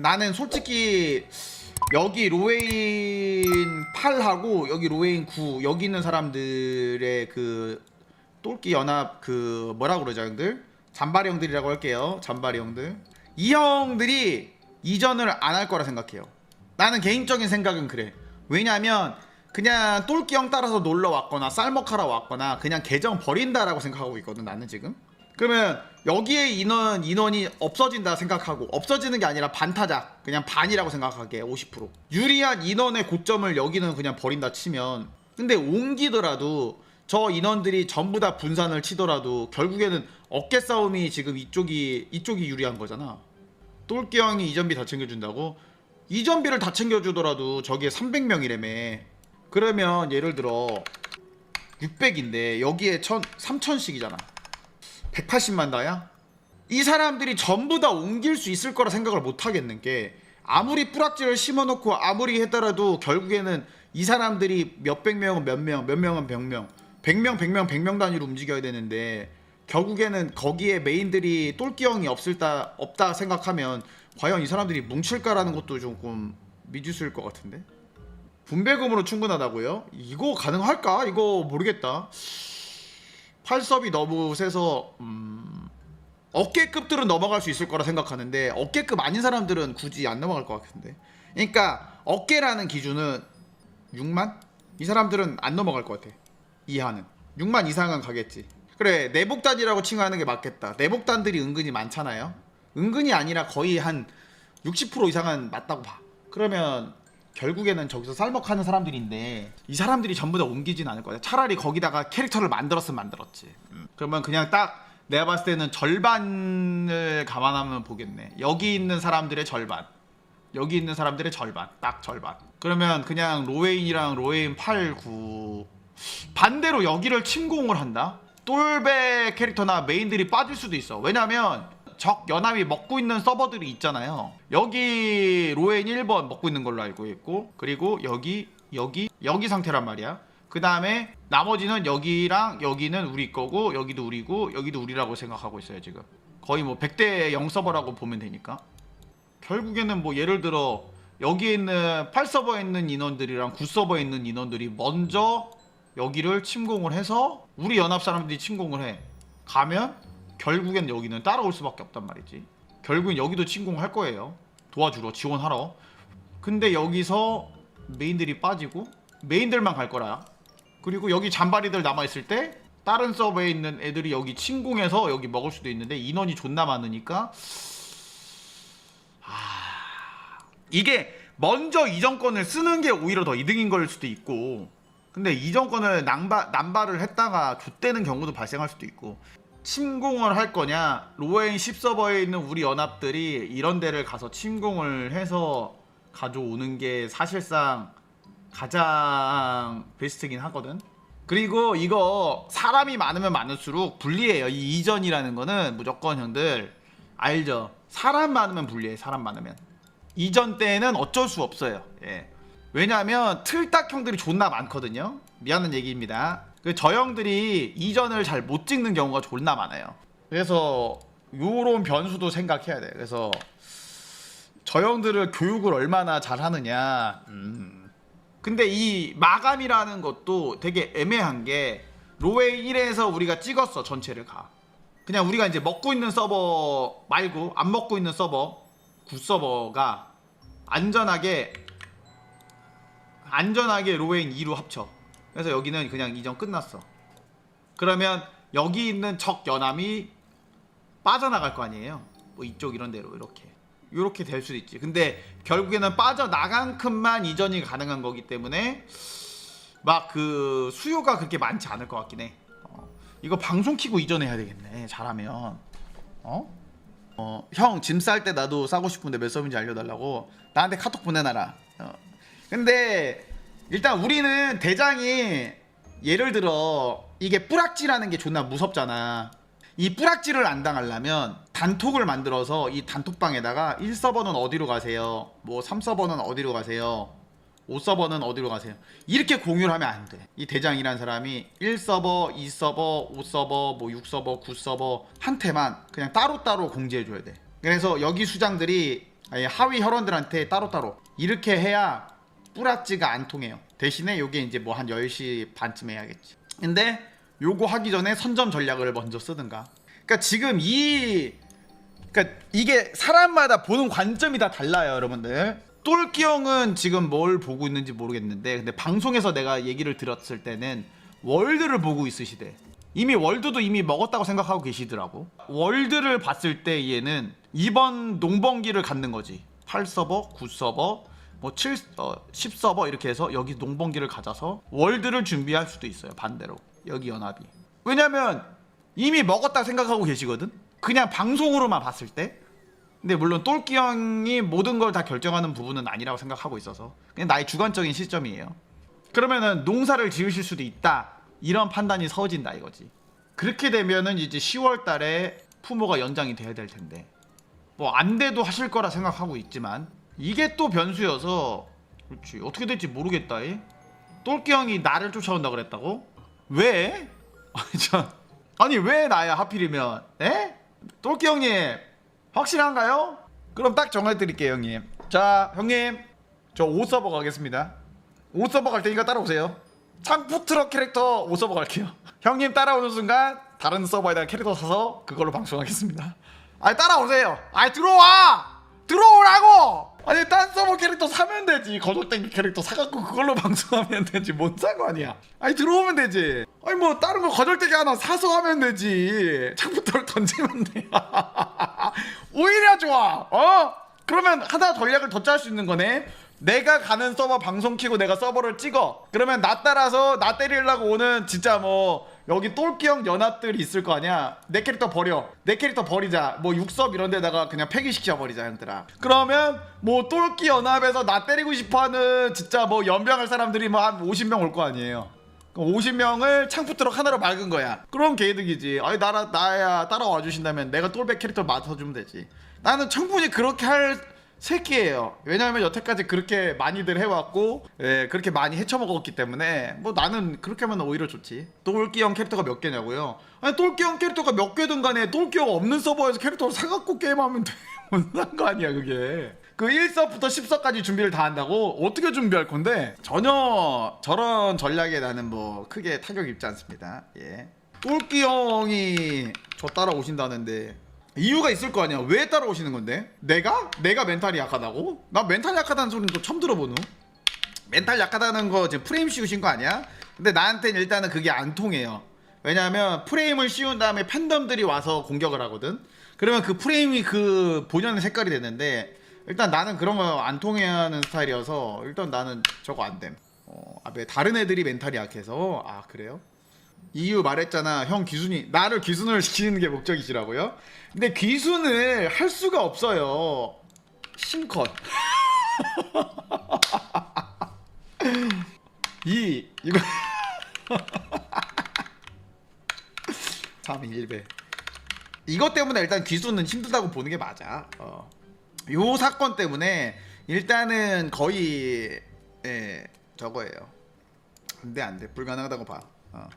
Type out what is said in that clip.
나는 솔직히 여기 로웨인 8하고 여기 로웨인 9 여기 있는 사람들의 그 똘끼 연합 그 뭐라 그러죠 형들? 잔바리 형들이라고 할게요 잔바리 형들. 이 형들이 이전을 안 할 거라 생각해요. 나는 개인적인 생각은 그래. 왜냐면 그냥 똘끼 형 따라서 놀러 왔거나 쌀먹하러 왔거나 그냥 계정 버린다라고 생각하고 있거든 나는 지금 그러면 여기에 인원 인원이 없어진다 생각하고 없어지는 게 아니라 반타작 그냥 반이라고 생각하게 50% 유리한 인원의 고점을 여기는 그냥 버린다 치면. 근데 옮기더라도 저 인원들이 전부 다 분산을 치더라도 결국에는 어깨 싸움이 지금 이쪽이 이쪽이 유리한 거잖아. 똘끼 형이 이전비 다 챙겨준다고? 이전비를 다 챙겨주더라도 저기에 300명이라며 그러면 예를 들어 600인데 여기에 1000, 3000씩이잖아 180만 다야? 이 사람들이 전부 다 옮길 수 있을 거라 생각을 못 하겠는 게 아무리 뿌락지를 심어놓고 아무리 했더라도 결국에는 이 사람들이 몇백 명은 몇 명, 몇 명은 백 명, 백 명, 백 명, 백 명 단위로 움직여야 되는데 결국에는 거기에 메인들이 똘끼 형이 없을 다 없다 생각하면 과연 이 사람들이 뭉칠까라는 것도 조금 미지수일 것 같은데 분배금으로 충분하다고요? 이거 가능할까? 이거 모르겠다. 팔섭이 너무 세서 음... 어깨급들은 넘어갈 수 있을 거라 생각하는데 어깨급 아닌 사람들은 굳이 안 넘어갈 것 같은데. 그러니까 어깨라는 기준은 6만? 이 사람들은 안 넘어갈 것 같아. 이하는 6만 이상은 가겠지. 그래 내복단이라고 칭하는 게 맞겠다. 내복단들이 은근히 많잖아요. 은근히 아니라 거의 한 60% 이상은 맞다고 봐. 그러면 결국에는 저기서 쌀먹하는 사람들인데 이 사람들이 전부 다 옮기진 않을 거야. 차라리 거기다가 캐릭터를 만들었으면 만들었지. 음. 그러면 그냥 딱 내가 봤을 때는 절반을 감안하면 보겠네. 여기 있는 사람들의 절반. 여기 있는 사람들의 절반. 딱 절반. 그러면 그냥 로웨인이랑 로웨인 8, 9 반대로 여기를 침공을 한다. 똘베 캐릭터나 메인들이 빠질 수도 있어. 왜냐면 적 연합이 먹고 있는 서버들이 있잖아요. 여기 로엔 1번 먹고 있는 걸로 알고 있고 그리고 여기 여기 여기 상태란 말이야. 그 다음에 나머지는 여기랑 여기는 우리 거고 여기도 우리고 여기도 우리라고 생각하고 있어요 지금. 거의 뭐 100대 0 서버라고 보면 되니까. 결국에는 뭐 예를 들어 여기에 있는 8서버에 있는 인원들이랑 9서버에 있는 인원들이 먼저 여기를 침공을 해서 우리 연합 사람들이 침공을 해. 가면 결국엔 여기는 따라올 수밖에 없단 말이지. 결국엔 여기도 침공할 거예요. 도와주러 지원하러. 근데 여기서 메인들이 빠지고 메인들만 갈 거라. 그리고 여기 잔바리들 남아 있을 때 다른 서버에 있는 애들이 여기 침공해서 여기 먹을 수도 있는데 인원이 존나 많으니까 아 이게 먼저 이정권을 쓰는 게 오히려 더 이득인 걸 수도 있고 근데 이정권을 남바, 남발을 했다가 좆되는 경우도 발생할 수도 있고 침공을 할 거냐? 로엔 10서버에 있는 우리 연합들이 이런 데를 가서 침공을 해서 가져오는 게 사실상 가장 베스트긴 하거든. 그리고 이거 사람이 많으면 많을수록 불리해요. 이 이전이라는 거는 무조건 형들 알죠? 사람 많으면 불리해 사람 많으면. 이전 때는 어쩔 수 없어요. 예. 왜냐하면 틀딱 형들이 존나 많거든요. 미안한 얘기입니다 그 저 형들이 이전을 잘 못 찍는 경우가 존나 많아요. 그래서 요런 변수도 생각해야 돼. 그래서 저 형들을 교육을 얼마나 잘 하느냐. 음. 근데 이 마감이라는 것도 되게 애매한 게 로웨이 1에서 우리가 찍었어 전체를 가. 그냥 우리가 이제 먹고 있는 서버 말고 안 먹고 있는 서버 구 서버가 안전하게 안전하게 로웨인 2로 합쳐 그래서 여기는 그냥 이전 끝났어. 그러면 여기 있는 적 연함이 빠져나갈 거 아니에요? 뭐 이쪽 이런 데로 이렇게. 이렇게 될 수도 있지. 근데 결국에는 빠져나간 큼만 이전이 가능한 거기 때문에 막 그 수요가 그렇게 많지 않을 것 같긴 해. 어, 이거 방송 키고 이전해야 되겠네 잘하면. 어? 어, 형 짐 쌀 때 나도 싸고 싶은데 몇 섬인지 알려달라고 나한테 카톡 보내놔라. 어. 근데 일단 우리는 대장이 예를 들어 이게 뿌락지라는 게 존나 무섭잖아. 이 뿌락지를 안 당하려면 단톡을 만들어서 이 단톡방에다가 1서버는 어디로 가세요? 뭐 3서버는 어디로 가세요? 5서버는 어디로 가세요? 이렇게 공유를 하면 안 돼. 이 대장이란 사람이 1서버, 2서버, 5서버, 뭐 6서버, 9서버 한테만 그냥 따로따로 공지해 줘야 돼. 그래서 여기 수장들이 하위 혈원들한테 따로따로 이렇게 해야 뿌락지가 안 통해요 대신에 요게 이제 뭐 한 10시 반쯤 해야겠지 근데 요거 하기 전에 선점 전략을 먼저 쓰든가 그러니까 지금 이 그러니까 이게 사람마다 보는 관점이 다 달라요, 여러분들. 똘끼 형은 지금 뭘 보고 있는지 모르겠는데 근데 방송에서 내가 얘기를 들었을 때는 월드를 보고 있으시대. 이미 월드도 이미 먹었다고 생각하고 계시더라고. 월드를 봤을 때 얘는 이번 농번기를 갖는 거지. 8서버, 9서버, 뭐 7, 어, 10서버 이렇게 해서 여기 농번기를 가져서 월드를 준비할 수도 있어요. 반대로. 여기 연합이. 왜냐면 이미 먹었다 생각하고 계시거든. 그냥 방송으로만 봤을 때. 근데 물론 똘끼 형이 모든 걸 다 결정하는 부분은 아니라고 생각하고 있어서 그냥 나의 주관적인 시점이에요. 그러면은 농사를 지으실 수도 있다. 이런 판단이 서워진다 이거지. 그렇게 되면은 이제 10월 달에 품모가 연장이 돼야 될 텐데. 뭐 안 돼도 하실 거라 생각하고 있지만 이게 또 변수여서 그렇지. 어떻게 될지 모르겠다. 이. 똘끼 형이 나를 쫓아온다 그랬다고? 왜? 아니 왜 나야 하필이면? 에? 똘끼 형님 확실한가요? 그럼 딱 정해드릴게요 형님 자 형님 저 5서버 가겠습니다 5서버 갈 테니까 따라오세요 창푸트럭 캐릭터 5서버 갈게요 형님 따라오는 순간 다른 서버에다가 캐릭터 사서 그걸로 방송하겠습니다 아니 따라오세요 아니 들어와 들어오라고 아니 딴 서버 캐릭터 사면 되지. 거적땡기 캐릭터 사갖고 그걸로 방송하면 되지. 뭔 상관이야. 아니 들어오면 되지. 아니 뭐 다른 거 거적땡기 하나 사서 하면 되지. 창부터 던지면 돼. 오히려 좋아. 어? 그러면 하나 전략을 더 짤 수 있는 거네. 내가 가는 서버 방송 키고 내가 서버를 찍어. 그러면 나 따라서 나 때리려고 오는 진짜 뭐 여기 똘끼형 연합들이 있을 거 아니야. 내 캐릭터 버려. 내 캐릭터 버리자. 뭐 육섭 이런 데다가 그냥 폐기시켜 버리자 형들아. 그러면 뭐 똘끼 연합에서 나 때리고 싶어하는 진짜 뭐 연병할 사람들이 뭐 한 50명 올 거 아니에요. 50명을 창푸트럭 하나로 막은 거야. 그럼 개이득이지. 아니 나라 나야 따라와 주신다면 내가 똘백 캐릭터 맡아주면 되지. 나는 충분히 그렇게 할 새끼예요. 왜냐하면 여태까지 그렇게 많이들 해왔고, 예, 그렇게 많이 헤쳐먹었기 때문에 뭐 나는 그렇게 하면 오히려 좋지. 똘끼형 캐릭터가 몇 개냐고요? 아니 똘끼형 캐릭터가 몇 개든 간에 똘끼형 없는 서버에서 캐릭터를 사갖고 게임하면 돼. 뭔 상관이야 그게. 그 1서부터 10서까지 준비를 다 한다고? 어떻게 준비할 건데? 전혀 저런 전략에 나는 뭐 크게 타격 입지 않습니다. 예. 똘끼 형이 저 따라오신다는데 이유가 있을 거 아니야. 왜 따라오시는 건데? 내가? 내가 멘탈이 약하다고? 나 멘탈 약하다는 소리는 또 처음 들어보노. 멘탈 약하다는 거 지금 프레임 씌우신 거 아니야? 근데 나한테는 일단은 그게 안 통해요. 왜냐하면 프레임을 씌운 다음에 팬덤들이 와서 공격을 하거든. 그러면 그 프레임이 그 본연의 색깔이 되는데 일단 나는 그런 거 안 통해하는 스타일이어서 일단 나는 저거 안 됨. 어, 아, 왜 다른 애들이 멘탈이 약해서 아 그래요? 이유 말했잖아. 형 기순이 나를 기순을 시키는 게 목적이시라고요? 근데 기순을 할 수가 없어요. 심컷. 이 이거 3 1배. 이것 때문에 일단 기순은 힘들다고 보는 게 맞아. 어. 요 사건 때문에 일단은 거의 예, 저거예요. 안돼 안돼 불가능하다고 봐. 어.